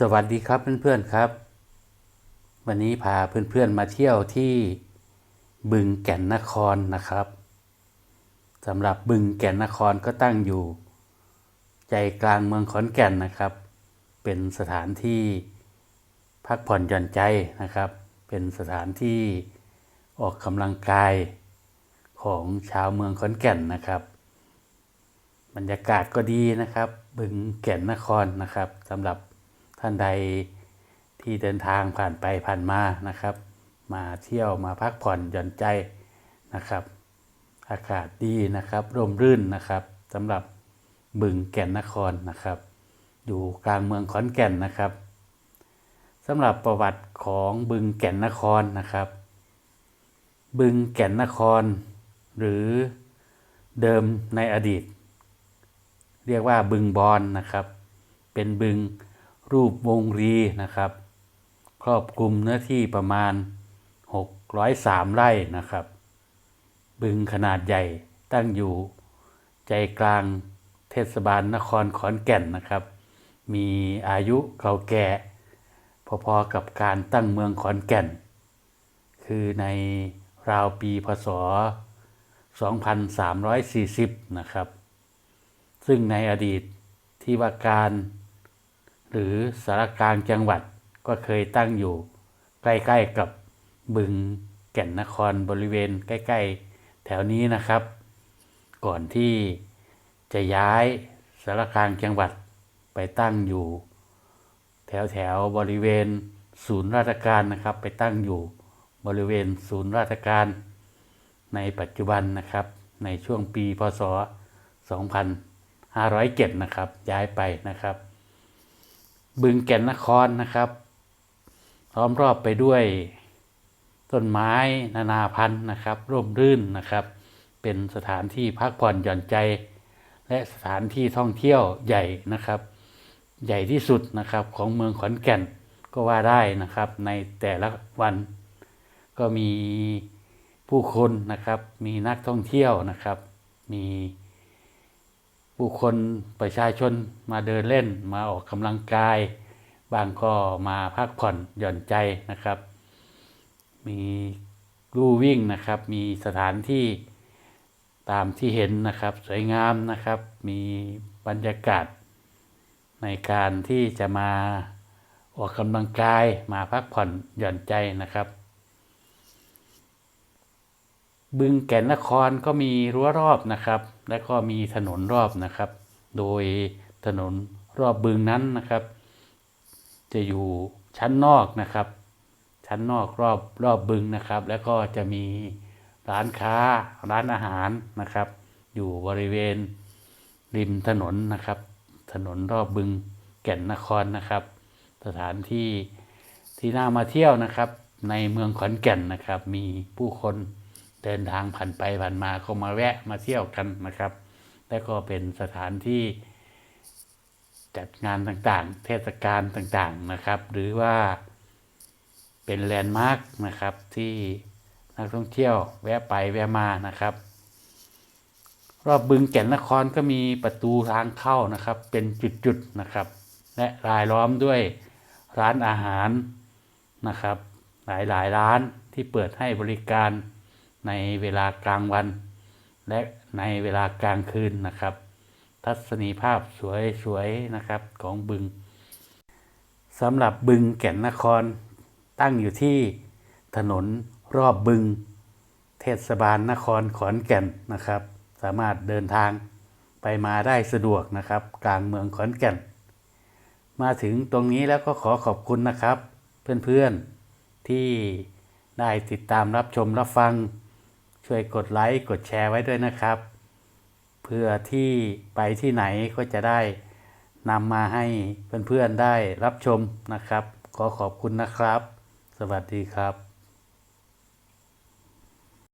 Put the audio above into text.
สวัสดีครับเพื่อนๆครับ วันนี้พาเพื่อนๆมาเที่ยวที่บึงแก่นนครนะครับสำหรับบึงแก่นนครก็ตั้งอยู่ ใจกลางเมืองขอนแก่นนะครับ เป็นสถานที่พักผ่อนหย่อนใจนะครับ เป็นสถานที่ออกกำลังกายของชาวเมืองขอนแก่นนะครับ บรรยากาศก็ดีนะครับ บึงแก่นนครนะครับสำหรับ ท่านใดที่เดินทางผ่านไปผ่านมานะครับ มาเที่ยวมาพักผ่อนหย่อนใจนะครับ อากาศดีนะครับร่มรื่นนะครับสำหรับบึงแก่นนครนะครับ อยู่กลางเมืองขอนแก่นนะครับสำหรับประวัติของบึงแก่นนครนะครับ บึงแก่นนคร หรือเดิมในอดีต เรียกว่าบึงบอนนะครับ เป็นบึง รูปวงรีนะครับ ครอบคลุมเนื้อที่ประมาณ 603 ไร่นะครับ บึงขนาดใหญ่ตั้งอยู่ใจกลางเทศบาลนครขอนแก่นนะครับ มีอายุเก่าแก่พอๆกับการตั้งเมืองขอนแก่น คือในราวปีพศ 2340 นะครับ ซึ่งในอดีตที่ว่าการ หรือสารกลางจังหวัดก็เคยตั้งอยู่ ใกล้ๆกับบึงแก่นนครบริเวณใกล้ ๆ แถวนี้นะครับ ก่อนที่จะย้ายสารกลางจังหวัดไปตั้งอยู่ แถวๆบริเวณศูนย์ราชการนะครับ ไปตั้งอยู่บริเวณศูนย์ราชการในปัจจุบันนะครับ ในช่วงปีพศ 2507 นะครับ ย้ายไปนะครับ บึงแก่นนครนะครับล้อมรอบไปด้วยต้นไม้นานาพันธุ์นะครับ ร่มรื่นนะครับ เป็นสถานที่พักผ่อนหย่อนใจ และสถานที่ท่องเที่ยวใหญ่นะครับ ใหญ่ที่สุดนะครับของเมืองขอนแก่นก็ว่าได้นะครับ ในแต่ละวันก็มีผู้คนนะครับ มีนักท่องเที่ยวนะครับ มี ผู้คนประชาชนมาเดินเล่น มาออกกำลังกาย บางก็มาพักผ่อนหย่อนใจนะครับ มีลู่วิ่งนะครับ มีสถานที่ตามที่เห็นนะครับ สวยงามนะครับ มีบรรยากาศ ในการที่จะมาออกกำลังกายมาพักผ่อนหย่อนใจนะครับ บึงแก่นนครก็มีรั้วรอบนะครับ และก็มีถนนรอบนะครับ โดยถนนรอบบึงนั้นนะครับ จะอยู่ชั้นนอกนะครับ ชั้นนอกรอบรอบบึงนะครับ แล้วก็จะมีร้านค้าร้านอาหารนะครับ อยู่บริเวณริมถนนนะครับ ถนนรอบบึงแก่นนครนะครับ สถานที่ที่น่ามาเที่ยวนะครับ ในเมืองขอนแก่นนะครับ มีผู้คน เดินทางผ่านไปผ่านมาก็มาแวะมาเที่ยวกันนะครับ และก็เป็นสถานที่จัดงานต่างๆ เทศกาลต่างๆนะครับ หรือว่าเป็นแลนด์มาร์คนะครับที่นักท่องเที่ยวแวะไปแวะมานะครับ รอบบึงแก่นนครก็มีประตูทางเข้านะครับ เป็นจุดๆนะครับ และรายล้อมด้วยร้านอาหารนะครับ หลายๆร้านที่เปิดให้บริการ ในเวลากลางวัน และในเวลากลางคืนนะครับ ทัศนีภาพสวยๆนะครับของบึงสำหรับบึงแก่นนคร ตั้งอยู่ที่ถนนรอบบึง เทศบาลนครขอนแก่นนะครับ สามารถเดินทางไปมาได้สะดวกนะครับ กลางเมืองขอนแก่น มาถึงตรงนี้แล้วก็ขอขอบคุณนะครับ เพื่อนๆที่ได้ติดตามรับชมรับฟัง ช่วยกดไลค์กดแชร์ไว้ด้วยนะครับ เพื่อที่ไปที่ไหนก็จะได้นำมาให้เพื่อนๆได้รับชมนะครับ ขอขอบคุณนะครับ สวัสดีครับ